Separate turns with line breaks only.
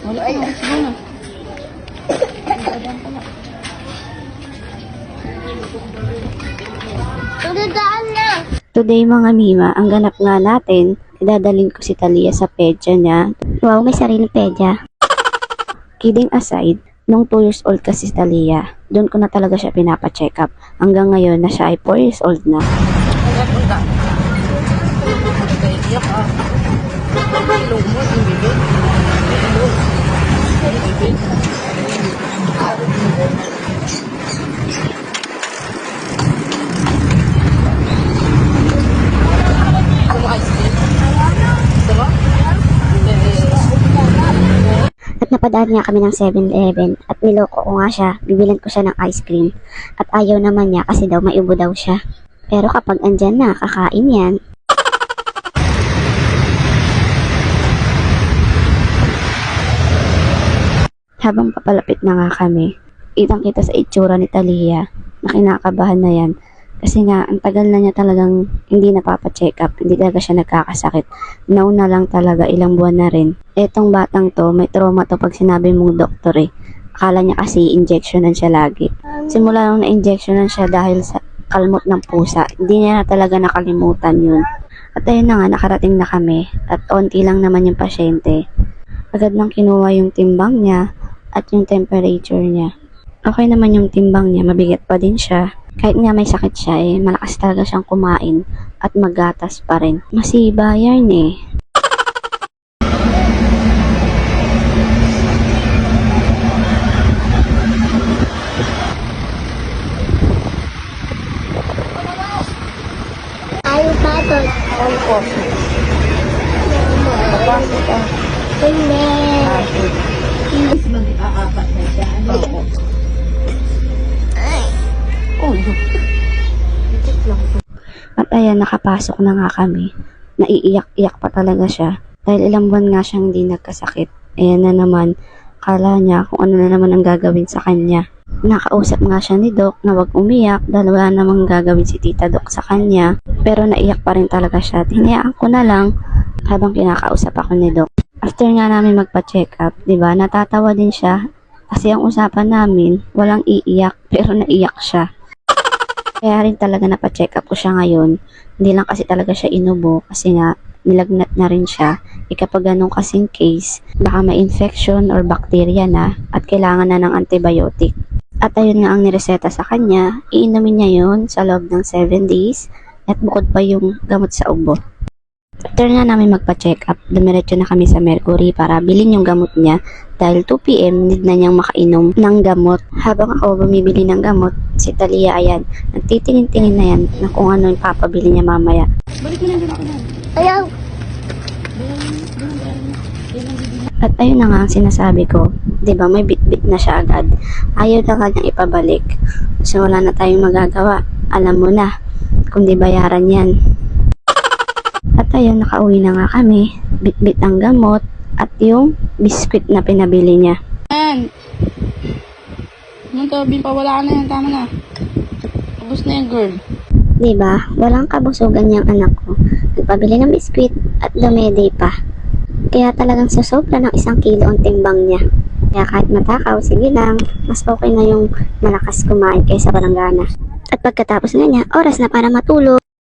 Wala na. Sige na.
Tudaan na.
Today mga Mima, ang ganap nga natin, idadalin ko si Talia sa pedya niya. Wow, may sariling pedya. Kidding aside, nung 2 years old kasi si Talia, doon ko na talaga siya pinapa-check up. Hanggang ngayon na siya ay 4 years old na.
Ah. Ilong mo, yung bibig. Ilong. Yung bibig. Gusto mo ice cream? Gusto mo? Eh,
At napadaan niya kami ng 7-Eleven at niloko ko nga siya, bibilan ko siya ng ice cream. At ayaw naman niya kasi daw maiubo daw siya. Pero kapag andyan na, kakain yan. Habang papalapit na nga kami, itang kita sa itsura ni Talia na kinakabahan na yan. Kasi nga, ang tagal na niya talagang hindi napapa-check up, hindi talaga siya nagkakasakit. Now na lang talaga, ilang buwan na rin. Etong batang to, may trauma to pag sinabi mong doktor eh. Akala niya kasi injectionan siya lagi. Simula nung na-injectionan siya dahil sa kalmot ng pusa, hindi niya na talaga nakalimutan yun. At ayun na nga, nakarating na kami at onti lang naman yung pasyente. Agad nang kinuha yung timbang niya at yung temperature niya. Okay naman yung timbang niya, mabigat pa din siya. Kahit nga may sakit siya eh, malakas talaga siyang kumain at magatas pa rin. Masiba yan eh.
Ayaw pa to.
Ano po? Papasok ka.
Hindi.
At ayan, nakapasok na nga kami. Naiiyak-iyak pa talaga siya. Dahil ilang buwan nga siyang hindi nagkasakit. Ayan na naman, kala niya kung ano na naman ang gagawin sa kanya. Nakausap nga siya ni Doc na wag umiyak dahil wala namang gagawin si Tita Doc sa kanya. Pero naiyak pa rin talaga siya. Hinayaan ko na lang habang kinakausap ako ni Doc. After nga namin magpa-check up, di ba, natatawa din siya. Kasi ang usapan namin, walang iiyak, pero naiyak siya. Kaya rin talaga napacheck up ko siya ngayon. Hindi lang kasi talaga siya inubo kasi nga nilagnat na rin siya. E kapag ganun kasing case, baka may infection or bacteria na at kailangan na ng antibiotic. At ayun nga ang nireseta sa kanya, iinumin niya yon sa loob ng 7 days at bukod pa yung gamot sa ubo. After nga namin magpa-check up, dumiretso na kami sa Mercury para bilhin yung gamot niya dahil 2pm need na niyang makainom ng gamot. Habang ako bumibili ng gamot, si Talia ayan, nagtitingin-tingin na yan na kung ano yung papabili niya mamaya.
Balik mo lang dito ko lang.
Ayaw.
At ayun na nga ang sinasabi ko, 'di ba may bit-bit na siya agad. Ayaw na kanyang ipabalik. So wala na tayong magagawa. Alam mo na, kung di bayaran yan. Ayun, nakauwi na nga kami. Bit-bit ang gamot at yung biskwit na pinabili niya.
Yan. Yung tabi pa, wala ka na yan. Tama na. Tapos na yan, girl.
'Di ba? Walang kabusugan yung anak ko. Nagpabili ng biskwit at dumede pa. Kaya talagang sasobra ng isang kilo ang timbang niya. Kaya kahit matakaw, sige lang, mas okay na yung malakas kumain kaysa walang gana. At pagkatapos nga niya, oras na para matulog.